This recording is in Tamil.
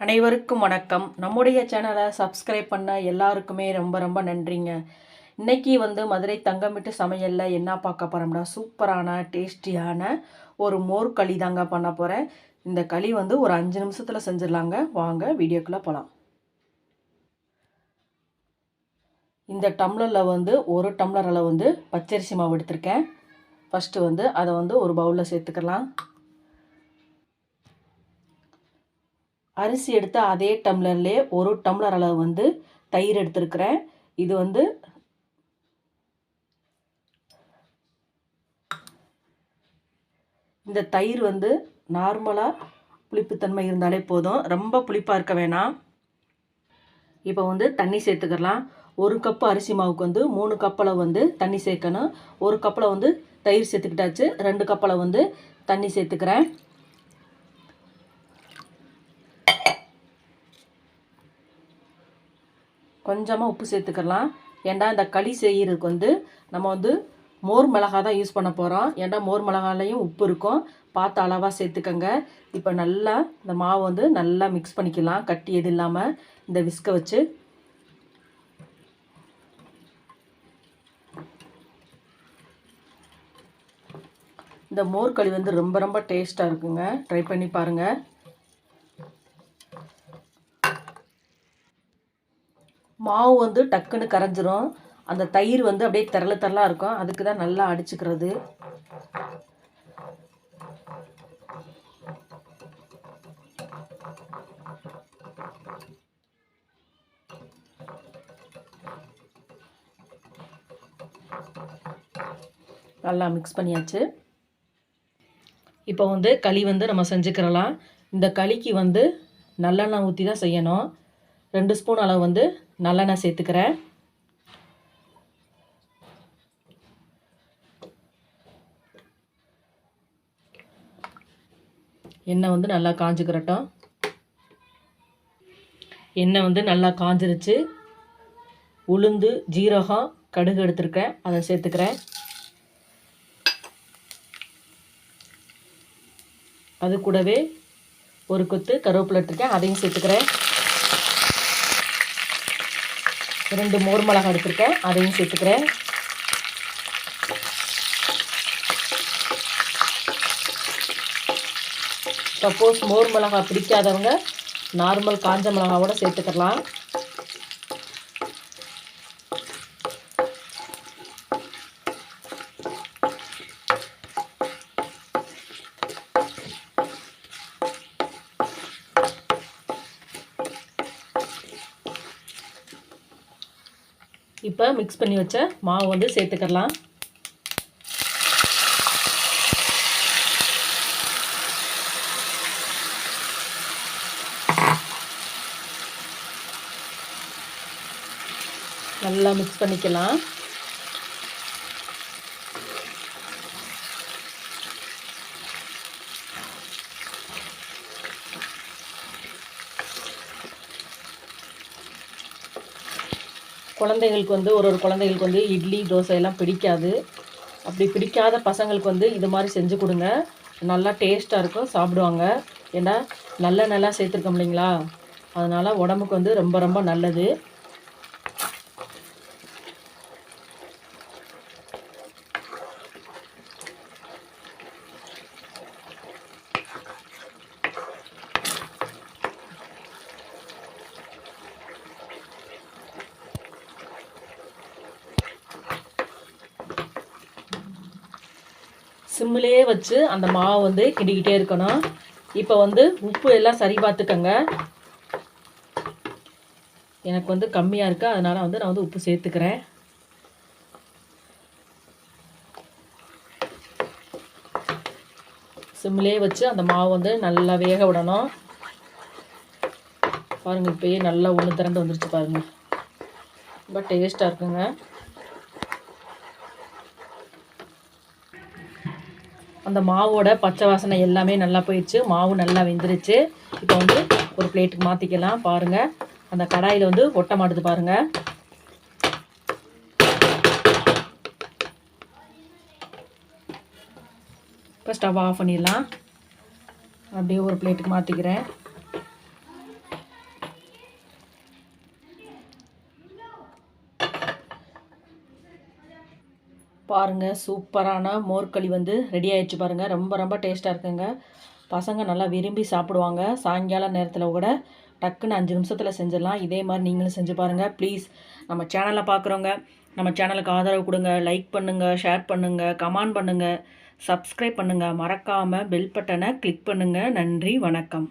அனைவருக்கும் வணக்கம். நம்முடைய சேனலை சப்ஸ்கிரைப் பண்ண எல்லாருக்குமே ரொம்ப ரொம்ப நன்றிங்க. இன்றைக்கி வந்து மதுரை தங்கமிட்டு சமையலில் என்ன பார்க்க போகிறோம்னா சூப்பரான டேஸ்டியான ஒரு மோர் களி தாங்க பண்ண போகிறேன் இந்த களி வந்து ஒரு அஞ்சு நிமிஷத்தில் செஞ்சிடலாங்க. வாங்க வீடியோக்குள்ளே போகலாம் இந்த டம்ளரில் வந்து ஒரு டம்ளர் அளவு வந்து பச்சரிசி மாவு எடுத்திருக்கேன். ஃபஸ்ட்டு வந்து அதை வந்து ஒரு பவுலில் சேர்த்துக்கலாம். அரிசி எடுத்த அதே டம்ளர்லேயே ஒரு டம்ளர் அளவு வந்து தயிர் எடுத்துருக்கிறேன். இது வந்து இந்த தயிர் வந்து நார்மலாக புளிப்புத்தன்மை இருந்தாலே போதும். ரொம்ப புளிப்பாக இருக்க வேணாம். இப்போ வந்து தண்ணி சேர்த்துக்கலாம். ஒரு கப்பு அரிசி மாவுக்கு வந்து மூணு கப்பில் வந்து தண்ணி சேர்க்கணும். ஒரு கப்பில் வந்து தயிர் சேர்த்துக்கிட்டாச்சு. ரெண்டு கப்பில் வந்து தண்ணி சேர்த்துக்கிறேன். கொஞ்சமாக உப்பு சேர்த்துக்கலாம். ஏன்டா இந்த களி செய்கிறதுக்கு வந்து நம்ம வந்து மோர் மிளகா தான் யூஸ் பண்ண போகிறோம் ஏன்டா மோர் மிளகாலையும் உப்பு இருக்கும். பார்த்து அளவாக சேர்த்துக்கங்க. இப்போ நல்லா இந்த மாவு வந்து நல்லா மிக்ஸ் பண்ணிக்கலாம். கட்டி எது இல்லாமல் இந்த விஸ்கை வச்சு. இந்த மோர் களி வந்து ரொம்ப ரொம்ப டேஸ்ட்டாக இருக்குங்க. ட்ரை பண்ணி பாருங்கள் மாவு வந்து டக்குன்னு கரைஞ்சிரும். அந்த தயிர் வந்து அப்படியே திரள திரளாக இருக்கும். அதுக்கு தான் நல்லா அடிச்சுக்கிறது. நல்லா மிக்ஸ் பண்ணியாச்சு. இப்போ வந்து களி வந்து நம்ம செஞ்சுக்கிறலாம். இந்த களிக்கு வந்து நல்லெண்ணெய் ஊற்றி தான் செய்யணும். ரெண்டு ஸ்பூன் அளவு வந்து நல்லெண்ணெய் சேர்த்துக்கிறேன். எண்ணெய் வந்து நல்லா காஞ்சிக்கிறட்டும் எண்ணெய் வந்து நல்லா காஞ்சிருச்சு. உளுந்து ஜீரகம் கடுகு எடுத்துருக்கேன். அதை சேர்த்துக்கிறேன். அது கூடவே ஒரு கொத்து கருவேப்பிலை எடுத்துருக்கேன். அதையும் சேர்த்துக்கிறேன். ரெண்டு மோர் மிளகாய் எடுத்துருக்கேன். அதையும் சேர்த்துக்கிறேன். சப்போஸ் மோர் மிளகாய் பிடிக்காதவங்க நார்மல் காஞ்ச மிளகாவோட சேர்த்துக்கலாம். இப்போ மிக்ஸ் பண்ணி வச்ச மாவு வந்து சேர்த்துக்கலாம் நல்லா மிக்ஸ் பண்ணிக்கலாம். குழந்தைகளுக்கு வந்து ஒரு ஒரு குழந்தைகளுக்கு வந்து இட்லி தோசை எல்லாம் பிடிக்காது. அப்படி பிடிக்காத பசங்களுக்கு வந்து இது மாதிரி செஞ்சு கொடுங்க. நல்லா டேஸ்ட்டாக இருக்கும் சாப்பிடுவாங்க. ஏன்னா நல்ல நல்லா சேர்த்துருக்கோம் இல்லைங்களா? அதனால் உடம்புக்கு வந்து ரொம்ப ரொம்ப நல்லது. சிம்மிலே வச்சு அந்த மாவை வந்து கிண்டிக்கிட்டே இருக்கணும். இப்போ வந்து உப்பு எல்லாம் சரி பார்த்துக்கங்க. எனக்கு வந்து கம்மியாக இருக்குது அதனால் வந்து நான் வந்து உப்பு சேர்த்துக்கிறேன். சிம்மிலே வச்சு அந்த மாவு வந்து நல்லா வேக விடணும். பாருங்கள் இப்போயே நல்லா ஒன்று திரண்டு வந்துருச்சு பாருங்கள் ரொம்ப டேஸ்ட்டாக இருக்குங்க. அந்த மாவோட பச்சை வாசனை எல்லாமே நல்லா போயிடுச்சு. மாவு நல்லா வெந்துருச்சு. இப்போ வந்து ஒரு பிளேட்டுக்கு மாற்றிக்கலாம் பாருங்கள் அந்த கடாயில் வந்து ஒட்ட மாட்டுது பாருங்கள் இப்போ ஸ்டவ் ஆஃப் பண்ணிடலாம். அப்படியே ஒரு பிளேட்டுக்கு மாற்றிக்கிறேன் பாருங்கள் சூப்பரான மோர்களி வந்து ரெடி ஆயிடுச்சு பாருங்கள் ரொம்ப ரொம்ப டேஸ்ட்டாக இருக்குங்க. பசங்க நல்லா விரும்பி சாப்பிடுவாங்க. சாயங்கால நேரத்தில் கூட டக்குன்னு அஞ்சு நிமிஷத்தில் செஞ்சிடலாம். இதே மாதிரி நீங்களும் செஞ்சு பாருங்கள் ப்ளீஸ் நம்ம சேனலில் பார்க்குறவங்க நம்ம சேனலுக்கு ஆதரவு கொடுங்க. லைக் பண்ணுங்கள் ஷேர் பண்ணுங்கள் கமெண்ட் பண்ணுங்கள் சப்ஸ்கிரைப் பண்ணுங்கள் மறக்காமல் பெல் பட்டனை கிளிக் பண்ணுங்கள் நன்றி வணக்கம்.